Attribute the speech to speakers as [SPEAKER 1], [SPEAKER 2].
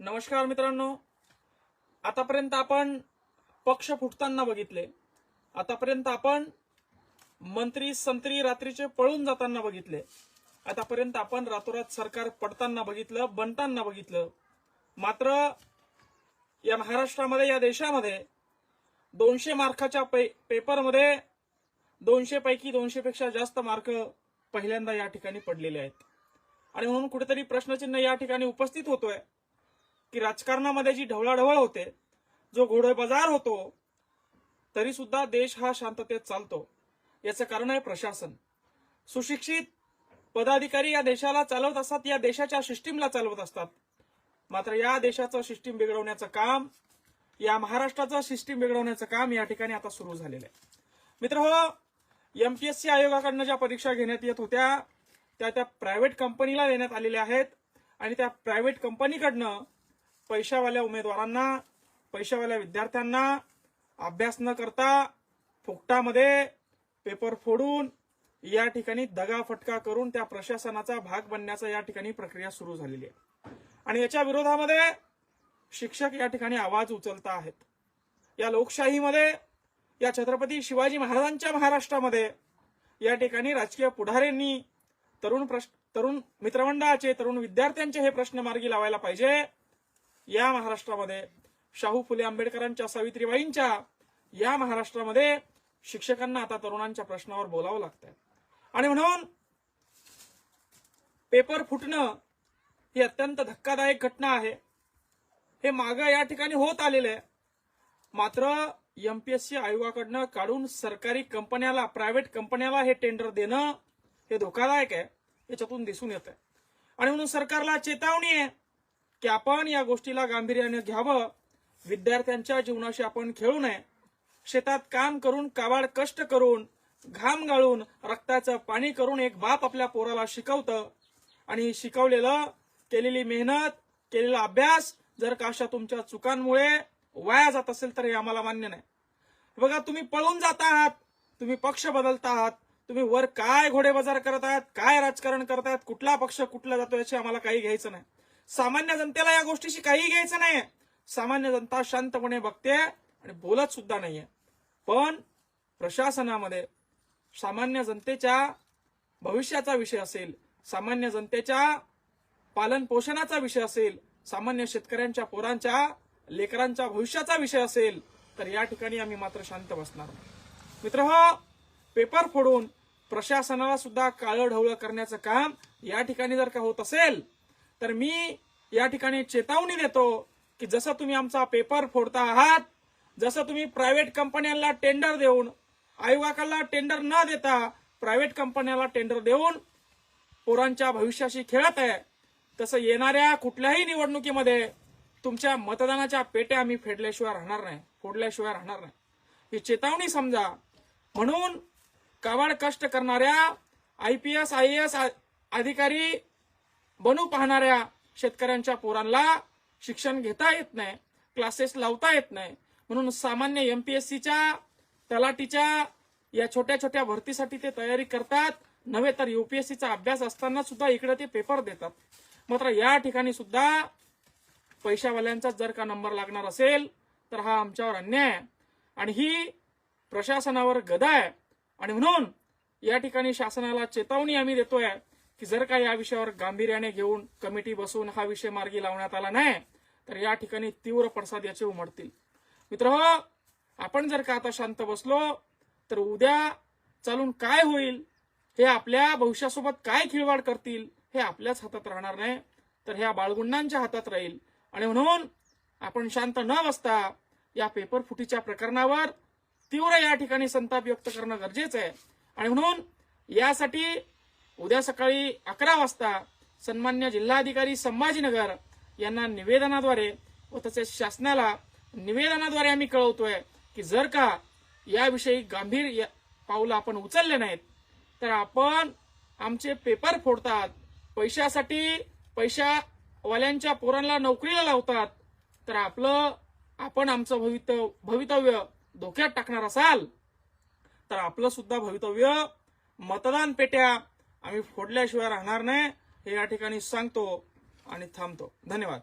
[SPEAKER 1] नमस्कार मित्रांनो. आतापर्यंत आपण पक्ष फुटताना बघितले. आतापर्यंत आपण मंत्री संत्री रात्रीचे पळून जाताना बघितले. आतापर्यंत आपण रातोरात सरकार पडताना बघितलं बनताना बघितलं. मात्र या महाराष्ट्रामध्ये या देशामध्ये दोनशे मार्काच्या पे पेपरमध्ये दोनशे पैकी दोनशे पेक्षा जास्त मार्क पहिल्यांदा या ठिकाणी पडलेले आहेत. आणि म्हणून कुठेतरी प्रश्नचिन्ह या ठिकाणी उपस्थित होतोय. की राजकारणामध्ये जी ढवळाढवळ होते जो घोडे बाजार होतो तरी सुद्धा देश हा शांततेत चालतो. याचं कारण आहे प्रशासन. सुशिक्षित पदाधिकारी या देशाला चालवत असतात या देशाच्या सिस्टीमला चालवत असतात. मात्र या देशाचं सिस्टीम बिघडवण्याचं काम या महाराष्ट्राचं सिस्टीम बिघडवण्याचं काम या ठिकाणी आता सुरू झालेलं आहे. मित्र हो एमपीएससी आयोगाकडनं ज्या परीक्षा घेण्यात येत होत्या त्या त्या प्रायव्हेट कंपनीला देण्यात आलेल्या आहेत. आणि त्या प्रायव्हेट कंपनीकडनं पैशावाल्या उमेदवारांना पैशावाल्या विद्यार्थ्यांना अभ्यास न करता फुकटामध्ये पेपर फोडून या ठिकाणी दगाफटका करून त्या प्रशासनाचा भाग बनण्याचा या ठिकाणी प्रक्रिया सुरू झालेली आहे. आणि याच्या विरोधामध्ये शिक्षक या ठिकाणी आवाज उचलता आहेत. या लोकशाहीमध्ये या छत्रपती शिवाजी महाराजांच्या महाराष्ट्रामध्ये या ठिकाणी राजकीय पुढाऱ्यांनी तरुण प्रश्न तरुण मित्रमंडळाचे तरुण विद्यार्थ्यांचे हे प्रश्न मार्गी लावायला पाहिजे. या महाराष्ट्रामध्ये शाहू फुले आंबेडकरांच्या सावित्रीबाईंच्या या महाराष्ट्रामध्ये शिक्षकांना आता तरुणांच्या प्रश्नावर बोलावं लागतंय. आणि म्हणून पेपर फुटणं ही अत्यंत धक्कादायक घटना आहे. हे मागं या ठिकाणी होत आलेलं आहे मात्र एमपीएससी आयोगाकडनं काढून सरकारी कंपन्याला प्रायव्हेट कंपन्याला हे टेंडर देणं हे धोकादायक आहे याच्यातून दिसून येत आहे आणि म्हणून सरकारला चेतावणी आहे की आपण या गोष्टीला गांभीर्याने घ्यावं. विद्यार्थ्यांच्या जीवनाशी आपण खेळू नये. शेतात काम करून काबाड कष्ट करून घाम गाळून रक्ताचं पाणी करून एक बाप आपल्या पोराला शिकवतं. आणि शिकवलेलं केलेली मेहनत केलेला अभ्यास जर का अशा तुमच्या चुकांमुळे वाया जात असेल तर हे आम्हाला मान्य नाही. बघा तुम्ही पळून जात आहात तुम्ही पक्ष बदलत आहात तुम्ही वर काय घोडेबाजार करत आहात काय राजकारण करत आहात कुठला पक्ष कुठला जातो याची आम्हाला काही घ्यायचं नाही. सामान्य जनतेला या गोष्टीशी काही घ्यायचं नाही सामान्य जनता शांतपणे बघते आणि बोलत सुद्धा नाहीये. पण प्रशासनामध्ये सामान्य जनतेच्या भविष्याचा विषय असेल सामान्य जनतेच्या पालन पोषणाचा विषय असेल सामान्य शेतकऱ्यांच्या पोरांच्या लेकरांच्या भविष्याचा विषय असेल तर या ठिकाणी आम्ही मात्र शांत बसणार मित्र हो पेपर फोडून प्रशासनाला सुद्धा काळं ढवळं करण्याचं काम या ठिकाणी जर का होत असेल तर मी या ठिकाणी चेतावणी देतो की जसं तुम्ही आमचा पेपर फोडता आहात जसं तुम्ही प्रायव्हेट कंपन्यांना टेंडर देऊन आयोगाला टेंडर न देता प्रायव्हेट कंपन्याला टेंडर देऊन पोरांच्या भविष्याशी खेळत आहे तसं येणाऱ्या कुठल्याही निवडणुकीमध्ये तुमच्या मतदानाच्या पेट्या आम्ही फेडल्याशिवाय राहणार नाही फोडल्याशिवाय राहणार नाही. ही चेतावणी समजा. म्हणून कावाड कष्ट करणाऱ्या I P S I S अधिकारी बनू पाहणाऱ्या शेतकऱ्यांच्या पोरांना शिक्षण घेता येत नाही क्लासेस लावता येत नाही. म्हणून सामान्य एमपीएससीच्या तलाटीच्या या छोट्या छोट्या भरतीसाठी ते तयारी करतात. नव्हे तर युपीएससीचा अभ्यास असताना सुद्धा इकडे ते पेपर देतात. मात्र या ठिकाणी सुद्धा पैशावाल्यांचा जर का नंबर लागणार असेल तर हा आमच्यावर अन्याय. आहे आणि ही प्रशासनावर गदा आहे. आणि म्हणून या ठिकाणी शासनाला चेतावणी आम्ही देतोय. की जर का या विषयावर गांभीर्याने घेऊन कमिटी बसवून हा विषय मार्गी लावण्यात आला नाही तर या ठिकाणी तीव्र पडसाद याचे उमटतील. मित्र आपण जर का आता शांत बसलो तर उद्या चालून काय होईल? हे आपल्या भविष्यासोबत काय खिळवाड करतील? हे आपल्याच हातात राहणार नाही. तर ह्या बाळगुंडांच्या हातात राहील. आणि म्हणून आपण शांत न बसता या पेपर फुटीच्या प्रकरणावर तीव्र या ठिकाणी संताप व्यक्त करणं गरजेचं आहे. आणि म्हणून यासाठी उद्या सकाळी अकरा वाजता सन्मान्य जिल्हाधिकारी संभाजीनगर यांना निवेदनाद्वारे व तसेच शासनाला निवेदनाद्वारे आम्ही कळवतोय की जर का याविषयी गांभीर या- आपण उचलले नाहीत तर आपण आमचे पेपर फोडतात पैशासाठी पैशावाल्यांच्या पोरांना नोकरीला लावतात तर आपलं आपण आमचं भवितव्य भवितव्य धोक्यात टाकणार असाल तर आपलं सुद्धा भवितव्य मतदान पेट्या आम्ही फोडल्याशिवाय राहणार नाही हे या ठिकाणी सांगतो आणि थांबतो. धन्यवाद.